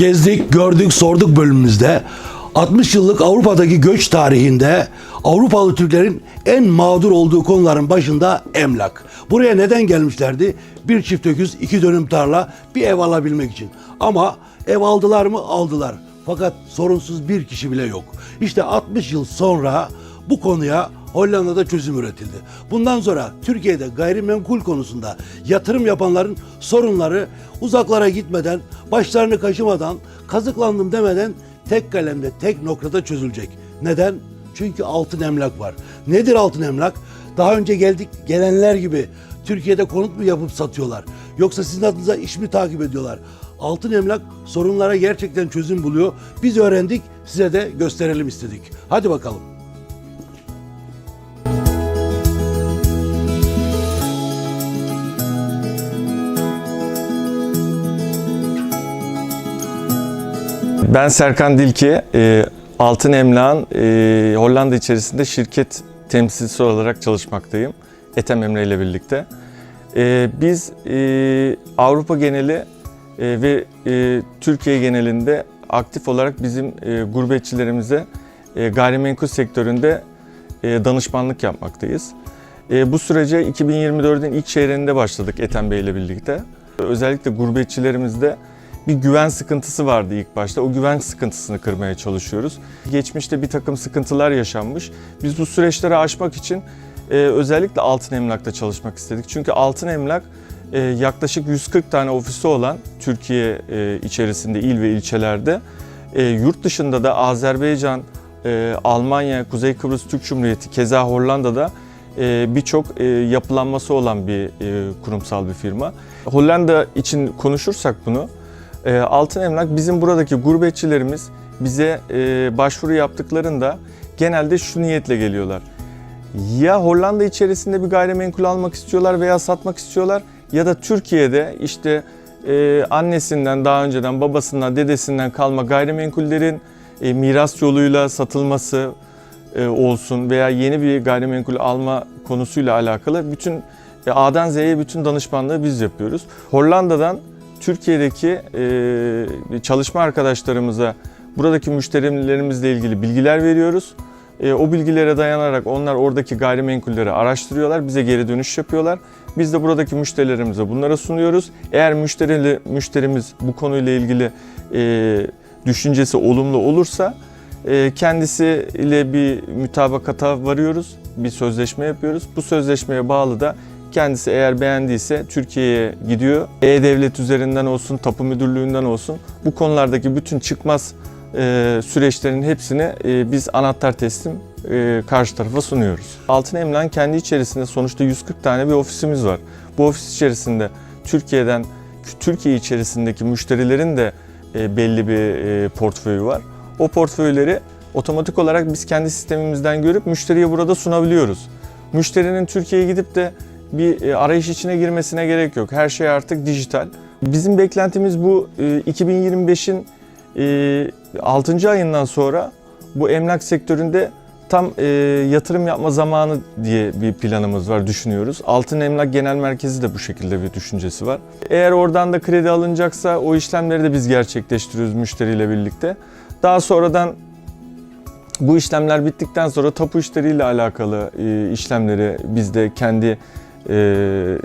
Gezdik, gördük, sorduk bölümümüzde 60 yıllık Avrupa'daki göç tarihinde Avrupalı Türklerin en mağdur olduğu konuların başında emlak. Buraya neden gelmişlerdi? Bir çift öküz, iki dönüm tarla, bir ev alabilmek için. Ama ev aldılar mı? Aldılar. Fakat sorunsuz bir kişi bile yok. İşte 60 yıl sonra bu konuya Hollanda'da çözüm üretildi. Bundan sonra Türkiye'de gayrimenkul konusunda yatırım yapanların sorunları uzaklara gitmeden, başlarını kaşımadan, kazıklandım demeden tek kalemde, tek noktada çözülecek. Neden? Çünkü altın emlak var. Nedir altın emlak? Daha önce geldik gelenler gibi Türkiye'de konut mu yapıp satıyorlar? Yoksa sizin adınıza iş mi takip ediyorlar? Altın emlak sorunlara gerçekten çözüm buluyor. Biz öğrendik, size de gösterelim istedik. Hadi bakalım. Ben Serkan Dilki, e, Altın Emlak'ın e, Hollanda içerisinde şirket temsilcisi olarak çalışmaktayım. Ethem Emre ile birlikte. E, biz Avrupa geneli ve Türkiye genelinde aktif olarak bizim gurbetçilerimize gayrimenkul sektöründe danışmanlık yapmaktayız. Bu sürece 2024'ün ilk çeyreğinde başladık Ethem Bey ile birlikte. Özellikle gurbetçilerimizde bir güven sıkıntısı vardı ilk başta. O güven sıkıntısını kırmaya çalışıyoruz. Geçmişte bir takım sıkıntılar yaşanmış. Biz bu süreçleri aşmak için e, özellikle altın emlakta çalışmak istedik. Çünkü altın emlak e, yaklaşık 140 tane ofisi olan Türkiye e, içerisinde il ve ilçelerde e, yurt dışında da Azerbaycan, e, Almanya, Kuzey Kıbrıs Türk Cumhuriyeti, keza Hollanda'da e, birçok e, yapılanması olan bir e, kurumsal bir firma. Hollanda için konuşursak bunu, Altın Emlak bizim buradaki gurbetçilerimiz bize e, başvuru yaptıklarında genelde şu niyetle geliyorlar. Ya Hollanda içerisinde bir gayrimenkul almak istiyorlar veya satmak istiyorlar ya da Türkiye'de işte e, annesinden daha önceden babasından dedesinden kalma gayrimenkullerin e, miras yoluyla satılması e, olsun veya yeni bir gayrimenkul alma konusuyla alakalı bütün e, A'dan Z'ye bütün danışmanlığı biz yapıyoruz. Hollanda'dan Türkiye'deki e, çalışma arkadaşlarımıza buradaki müşterilerimizle ilgili bilgiler veriyoruz. E, o bilgilere dayanarak onlar oradaki gayrimenkulleri araştırıyorlar, bize geri dönüş yapıyorlar. Biz de buradaki müşterilerimize bunlara sunuyoruz. Eğer müşterili, müşterimiz bu konuyla ilgili e, düşüncesi olumlu olursa e, kendisiyle bir mütabakata varıyoruz, bir sözleşme yapıyoruz. Bu sözleşmeye bağlı da Kendisi eğer beğendiyse Türkiye'ye gidiyor. E-Devlet üzerinden olsun, tapu müdürlüğünden olsun bu konulardaki bütün çıkmaz e, süreçlerin hepsini e, biz anahtar teslim e, karşı tarafa sunuyoruz. Altın Emlak'ın kendi içerisinde sonuçta 140 tane bir ofisimiz var. Bu ofis içerisinde Türkiye'den, Türkiye içerisindeki müşterilerin de e, belli bir e, portföyü var. O portföyleri otomatik olarak biz kendi sistemimizden görüp müşteriye burada sunabiliyoruz. Müşterinin Türkiye'ye gidip de bir e, arayış içine girmesine gerek yok. Her şey artık dijital. Bizim beklentimiz bu e, 2025'in e, 6. ayından sonra bu emlak sektöründe tam e, yatırım yapma zamanı diye bir planımız var, düşünüyoruz. Altın Emlak Genel Merkezi de bu şekilde bir düşüncesi var. Eğer oradan da kredi alınacaksa o işlemleri de biz gerçekleştiriyoruz müşteriyle birlikte. Daha sonradan bu işlemler bittikten sonra tapu işleriyle alakalı e, işlemleri biz de kendi e,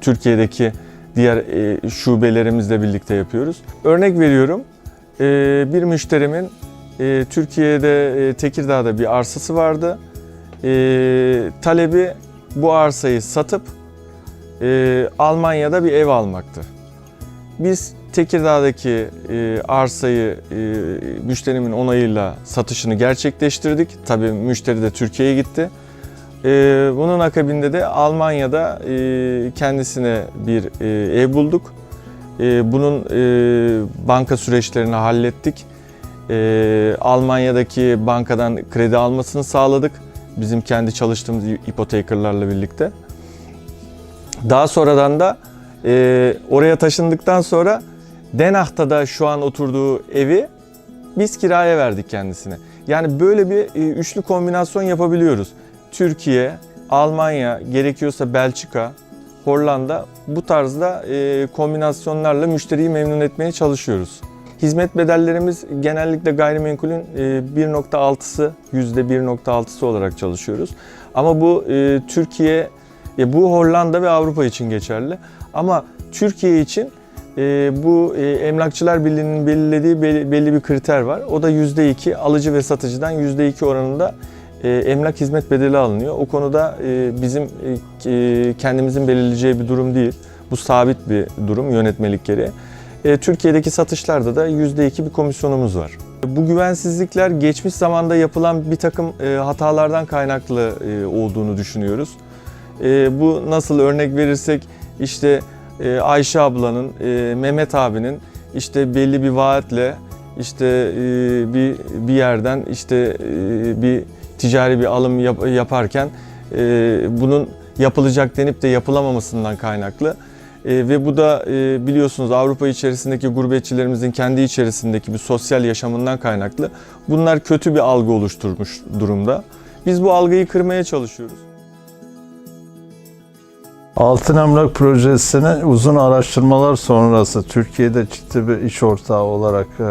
Türkiye'deki diğer e, şubelerimizle birlikte yapıyoruz. Örnek veriyorum, e, bir müşterimin e, Türkiye'de e, Tekirdağ'da bir arsası vardı. E, talebi bu arsayı satıp e, Almanya'da bir ev almaktı. Biz Tekirdağ'daki e, arsayı e, müşterimin onayıyla satışını gerçekleştirdik. Tabii müşteri de Türkiye'ye gitti. E, bunun akabinde de Almanya'da e, kendisine bir e, ev bulduk. E, bunun banka süreçlerini hallettik. Almanya'daki bankadan kredi almasını sağladık. Bizim kendi çalıştığımız ipotekerlarla birlikte. Daha sonradan da oraya taşındıktan sonra Den da şu an oturduğu evi biz kiraya verdik kendisine. Yani böyle bir üçlü kombinasyon yapabiliyoruz. Türkiye, Almanya, gerekiyorsa Belçika, Hollanda bu tarzda e, kombinasyonlarla müşteriyi memnun etmeye çalışıyoruz. Hizmet bedellerimiz genellikle gayrimenkulün e, 1.6'sı, %1.6'sı olarak çalışıyoruz. Ama bu e, Türkiye, bu Hollanda ve Avrupa için geçerli. Ama Türkiye için e, bu Emlakçılar Birliği'nin belirlediği belli, bir kriter var. O da %2 alıcı ve satıcıdan %2 oranında emlak hizmet bedeli alınıyor. O konuda e, bizim e, e, kendimizin belirleyeceği bir durum değil. Bu sabit bir durum yönetmelik gereği. E, Türkiye'deki satışlarda da %2 bir komisyonumuz var. Bu güvensizlikler geçmiş zamanda yapılan bir takım e, hatalardan kaynaklı e, olduğunu düşünüyoruz. E, bu nasıl örnek verirsek işte e, Ayşe ablanın, e, Mehmet abinin işte belli bir vaatle işte e, bir bir yerden işte e, bir ticari bir alım yap- yaparken e, bunun yapılacak denip de yapılamamasından kaynaklı. E, ve bu da e, biliyorsunuz Avrupa içerisindeki gurbetçilerimizin kendi içerisindeki bir sosyal yaşamından kaynaklı. Bunlar kötü bir algı oluşturmuş durumda. Biz bu algıyı kırmaya çalışıyoruz. Altın Emlak Projesi'ni uzun araştırmalar sonrası Türkiye'de ciddi bir iş ortağı olarak e,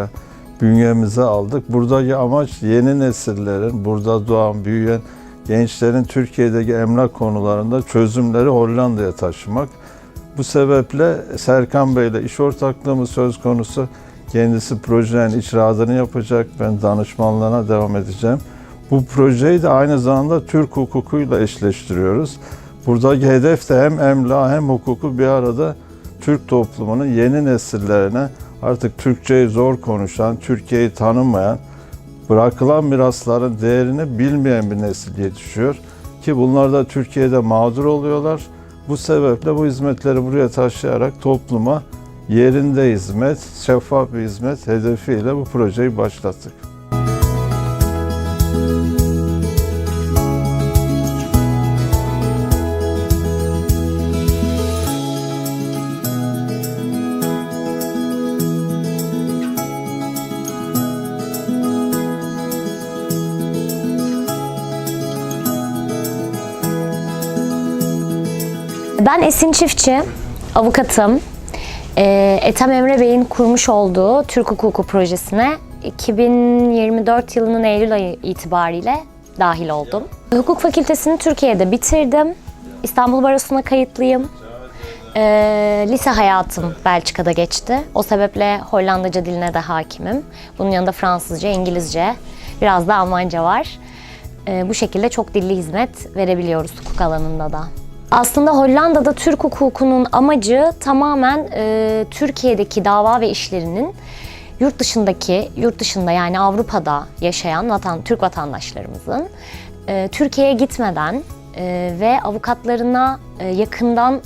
bünyemize aldık. Buradaki amaç yeni nesillerin, burada doğan, büyüyen gençlerin Türkiye'deki emlak konularında çözümleri Hollanda'ya taşımak. Bu sebeple Serkan Bey ile iş ortaklığımız söz konusu. Kendisi projenin icraatını yapacak. Ben danışmanlığına devam edeceğim. Bu projeyi de aynı zamanda Türk hukukuyla eşleştiriyoruz. Buradaki hedef de hem emla hem hukuku bir arada Türk toplumunun yeni nesillerine artık Türkçeyi zor konuşan, Türkiye'yi tanımayan, bırakılan mirasların değerini bilmeyen bir nesil yetişiyor. Ki bunlar da Türkiye'de mağdur oluyorlar. Bu sebeple bu hizmetleri buraya taşıyarak topluma yerinde hizmet, şeffaf bir hizmet hedefiyle bu projeyi başlattık. Ben Esin Çiftçi, avukatım. Ee, Ethem Emre Bey'in kurmuş olduğu Türk Hukuku Projesi'ne 2024 yılının Eylül ayı itibariyle dahil oldum. Hukuk fakültesini Türkiye'de bitirdim. İstanbul Barosu'na kayıtlıyım. Ee, lise hayatım Belçika'da geçti. O sebeple Hollandaca diline de hakimim. Bunun yanında Fransızca, İngilizce, biraz da Almanca var. Ee, bu şekilde çok dilli hizmet verebiliyoruz hukuk alanında da. Aslında Hollanda'da Türk hukukunun amacı tamamen e, Türkiye'deki dava ve işlerinin yurt dışındaki, yurt dışında yani Avrupa'da yaşayan vatan, Türk vatandaşlarımızın e, Türkiye'ye gitmeden e, ve avukatlarına e, yakından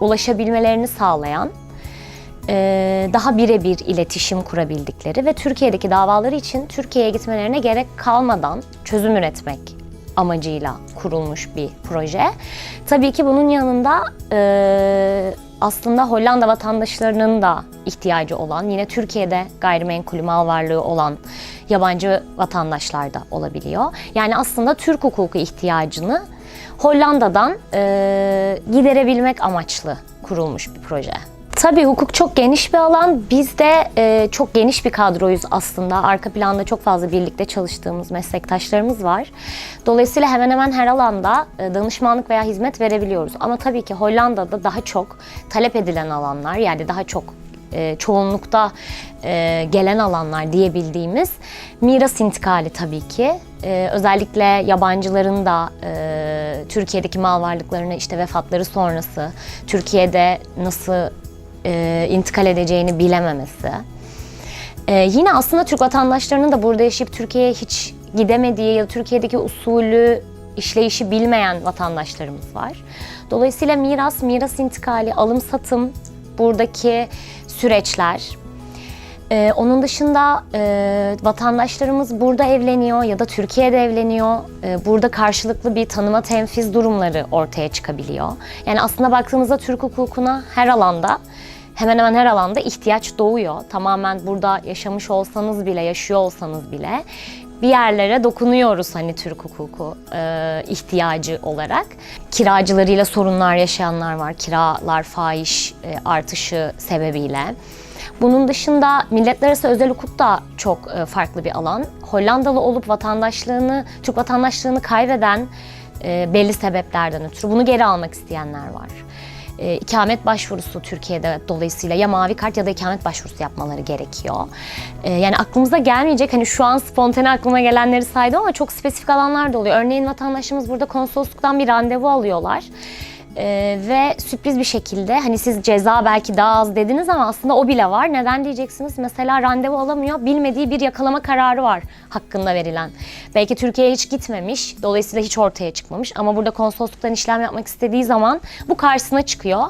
ulaşabilmelerini sağlayan e, daha birebir iletişim kurabildikleri ve Türkiye'deki davaları için Türkiye'ye gitmelerine gerek kalmadan çözüm üretmek amacıyla kurulmuş bir proje. Tabii ki bunun yanında e, aslında Hollanda vatandaşlarının da ihtiyacı olan, yine Türkiye'de gayrimenkulü mal varlığı olan yabancı vatandaşlar da olabiliyor. Yani aslında Türk hukuku ihtiyacını Hollanda'dan e, giderebilmek amaçlı kurulmuş bir proje. Tabii hukuk çok geniş bir alan. Biz de e, çok geniş bir kadroyuz aslında. Arka planda çok fazla birlikte çalıştığımız meslektaşlarımız var. Dolayısıyla hemen hemen her alanda e, danışmanlık veya hizmet verebiliyoruz. Ama tabii ki Hollanda'da daha çok talep edilen alanlar yani daha çok e, çoğunlukta e, gelen alanlar diyebildiğimiz miras intikali tabii ki. E, özellikle yabancıların da e, Türkiye'deki mal varlıklarını işte vefatları sonrası Türkiye'de nasıl e, intikal edeceğini bilememesi. E, yine aslında Türk vatandaşlarının da burada yaşayıp Türkiye'ye hiç gidemediği ya da Türkiye'deki usulü, işleyişi bilmeyen vatandaşlarımız var. Dolayısıyla miras, miras intikali, alım satım, buradaki süreçler, ee, onun dışında e, vatandaşlarımız burada evleniyor ya da Türkiye'de evleniyor. Ee, burada karşılıklı bir tanıma tenfiz durumları ortaya çıkabiliyor. Yani aslında baktığımızda Türk hukukuna her alanda hemen hemen her alanda ihtiyaç doğuyor. Tamamen burada yaşamış olsanız bile, yaşıyor olsanız bile bir yerlere dokunuyoruz hani Türk hukuku e, ihtiyacı olarak. Kiracılarıyla sorunlar yaşayanlar var. Kiralar fahiş e, artışı sebebiyle. Bunun dışında milletler arası özel hukuk da çok e, farklı bir alan. Hollandalı olup vatandaşlığını, Türk vatandaşlığını kaybeden e, belli sebeplerden ötürü bunu geri almak isteyenler var. E, ikamet başvurusu Türkiye'de dolayısıyla ya mavi kart ya da ikamet başvurusu yapmaları gerekiyor. E, yani aklımıza gelmeyecek hani şu an spontane aklıma gelenleri saydım ama çok spesifik alanlar da oluyor. Örneğin vatandaşımız burada konsolosluktan bir randevu alıyorlar. Ee, ve sürpriz bir şekilde hani siz ceza belki daha az dediniz ama aslında o bile var. Neden diyeceksiniz? Mesela randevu alamıyor. Bilmediği bir yakalama kararı var hakkında verilen. Belki Türkiye'ye hiç gitmemiş. Dolayısıyla hiç ortaya çıkmamış. Ama burada konsolosluktan işlem yapmak istediği zaman bu karşısına çıkıyor.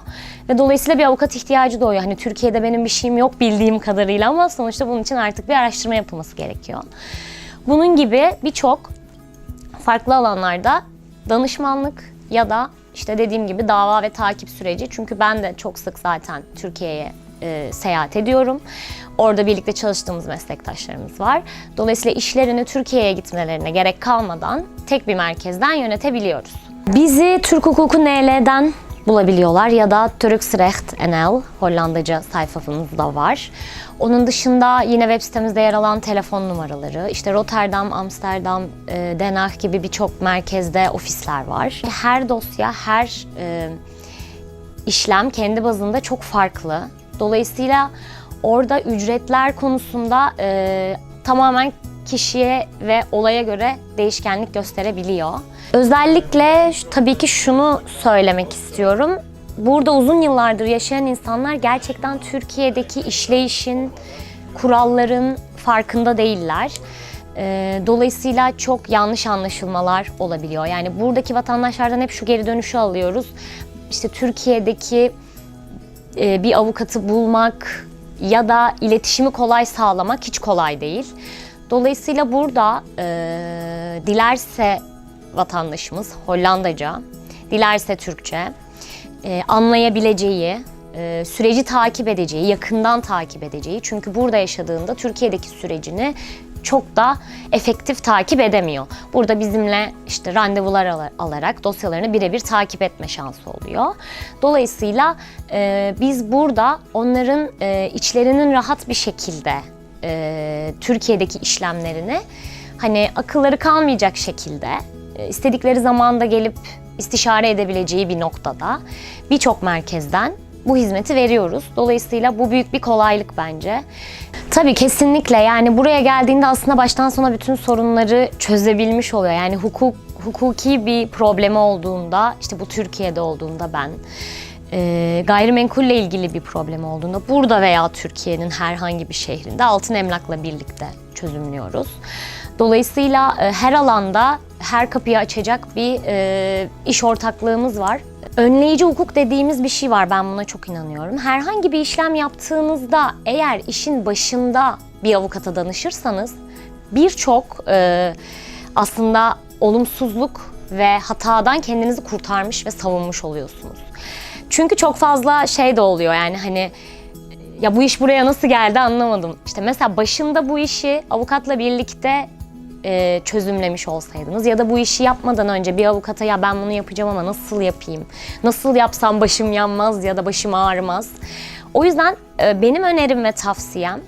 Ve dolayısıyla bir avukat ihtiyacı doğuyor. Hani Türkiye'de benim bir şeyim yok bildiğim kadarıyla ama sonuçta bunun için artık bir araştırma yapılması gerekiyor. Bunun gibi birçok farklı alanlarda danışmanlık ya da işte dediğim gibi dava ve takip süreci. Çünkü ben de çok sık zaten Türkiye'ye e, seyahat ediyorum. Orada birlikte çalıştığımız meslektaşlarımız var. Dolayısıyla işlerini Türkiye'ye gitmelerine gerek kalmadan tek bir merkezden yönetebiliyoruz. Bizi Türk Hukuku NL'den bulabiliyorlar ya da Turksrecht NL Hollandaca sayfamız da var. Onun dışında yine web sitemizde yer alan telefon numaraları, işte Rotterdam, Amsterdam, e, Den Haag gibi birçok merkezde ofisler var. Her dosya, her e, işlem kendi bazında çok farklı. Dolayısıyla orada ücretler konusunda e, tamamen kişiye ve olaya göre değişkenlik gösterebiliyor. Özellikle tabii ki şunu söylemek istiyorum. Burada uzun yıllardır yaşayan insanlar gerçekten Türkiye'deki işleyişin, kuralların farkında değiller. Ee, Dolayısıyla çok yanlış anlaşılmalar olabiliyor. Yani buradaki vatandaşlardan hep şu geri dönüşü alıyoruz. İşte Türkiye'deki e, bir avukatı bulmak ya da iletişimi kolay sağlamak hiç kolay değil. Dolayısıyla burada e, dilerse vatandaşımız Hollandaca, dilerse Türkçe e, anlayabileceği, e, süreci takip edeceği, yakından takip edeceği. Çünkü burada yaşadığında Türkiye'deki sürecini çok da efektif takip edemiyor. Burada bizimle işte randevular al- alarak dosyalarını birebir takip etme şansı oluyor. Dolayısıyla e, biz burada onların e, içlerinin rahat bir şekilde e, Türkiye'deki işlemlerini hani akılları kalmayacak şekilde e, istedikleri zamanda gelip istişare edebileceği bir noktada birçok merkezden bu hizmeti veriyoruz. Dolayısıyla bu büyük bir kolaylık bence. Tabii kesinlikle yani buraya geldiğinde aslında baştan sona bütün sorunları çözebilmiş oluyor. Yani hukuk hukuki bir problemi olduğunda işte bu Türkiye'de olduğunda ben e, gayrimenkulle ilgili bir problem olduğunda burada veya Türkiye'nin herhangi bir şehrinde altın emlakla birlikte çözümlüyoruz. Dolayısıyla e, her alanda her kapıyı açacak bir e, iş ortaklığımız var. Önleyici hukuk dediğimiz bir şey var. Ben buna çok inanıyorum. Herhangi bir işlem yaptığınızda eğer işin başında bir avukata danışırsanız birçok e, aslında olumsuzluk ve hatadan kendinizi kurtarmış ve savunmuş oluyorsunuz. Çünkü çok fazla şey de oluyor yani hani ya bu iş buraya nasıl geldi anlamadım. İşte mesela başında bu işi avukatla birlikte e, çözümlemiş olsaydınız ya da bu işi yapmadan önce bir avukata ya ben bunu yapacağım ama nasıl yapayım? Nasıl yapsam başım yanmaz ya da başım ağrımaz? O yüzden e, benim önerim ve tavsiyem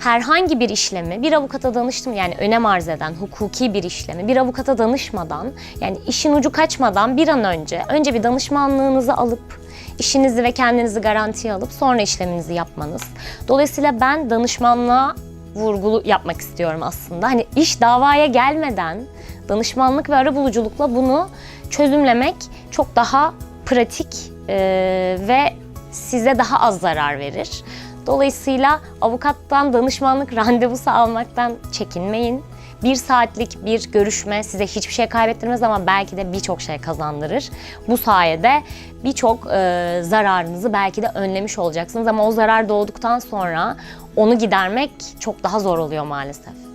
herhangi bir işlemi bir avukata danıştım yani önem arz eden hukuki bir işlemi bir avukata danışmadan yani işin ucu kaçmadan bir an önce önce bir danışmanlığınızı alıp işinizi ve kendinizi garantiye alıp sonra işleminizi yapmanız. Dolayısıyla ben danışmanlığa vurgulu yapmak istiyorum aslında. Hani iş davaya gelmeden danışmanlık ve arabuluculukla bunu çözümlemek çok daha pratik e, ve size daha az zarar verir. Dolayısıyla avukattan danışmanlık randevusu almaktan çekinmeyin. Bir saatlik bir görüşme size hiçbir şey kaybettirmez ama belki de birçok şey kazandırır. Bu sayede birçok e, zararınızı belki de önlemiş olacaksınız ama o zarar doğduktan sonra onu gidermek çok daha zor oluyor maalesef.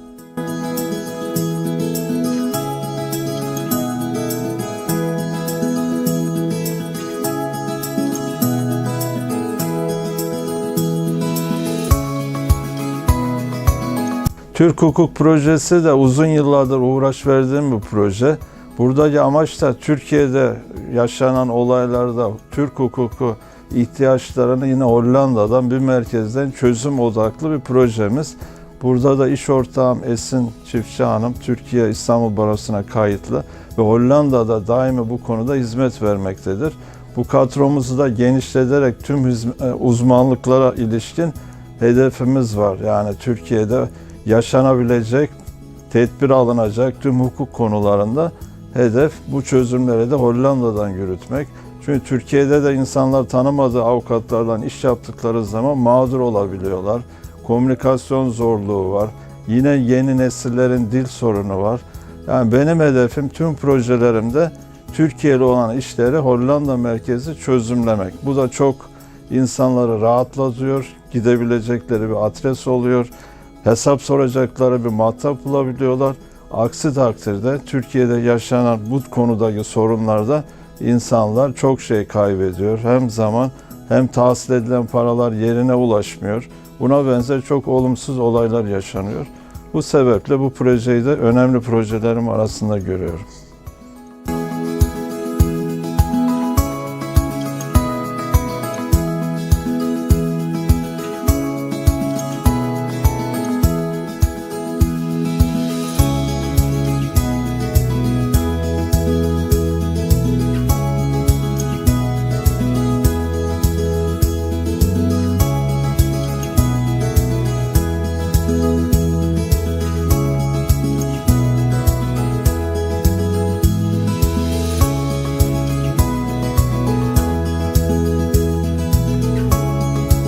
Türk Hukuk Projesi de uzun yıllardır uğraş verdiğim bir proje. Buradaki amaç da Türkiye'de yaşanan olaylarda Türk hukuku ihtiyaçlarını yine Hollanda'dan bir merkezden çözüm odaklı bir projemiz. Burada da iş ortağım Esin Çiftçi Hanım Türkiye İstanbul Barosu'na kayıtlı ve Hollanda'da daimi bu konuda hizmet vermektedir. Bu kadromuzu da genişleterek tüm e, uzmanlıklara ilişkin hedefimiz var. Yani Türkiye'de yaşanabilecek, tedbir alınacak tüm hukuk konularında hedef bu çözümleri de Hollanda'dan yürütmek. Çünkü Türkiye'de de insanlar tanımadığı avukatlardan iş yaptıkları zaman mağdur olabiliyorlar. Komünikasyon zorluğu var. Yine yeni nesillerin dil sorunu var. Yani benim hedefim tüm projelerimde Türkiye'li olan işleri Hollanda merkezi çözümlemek. Bu da çok insanları rahatlatıyor. Gidebilecekleri bir adres oluyor. Hesap soracakları bir muhatap bulabiliyorlar. Aksi takdirde Türkiye'de yaşanan bu konudaki sorunlarda insanlar çok şey kaybediyor. Hem zaman hem tahsil edilen paralar yerine ulaşmıyor. Buna benzer çok olumsuz olaylar yaşanıyor. Bu sebeple bu projeyi de önemli projelerim arasında görüyorum.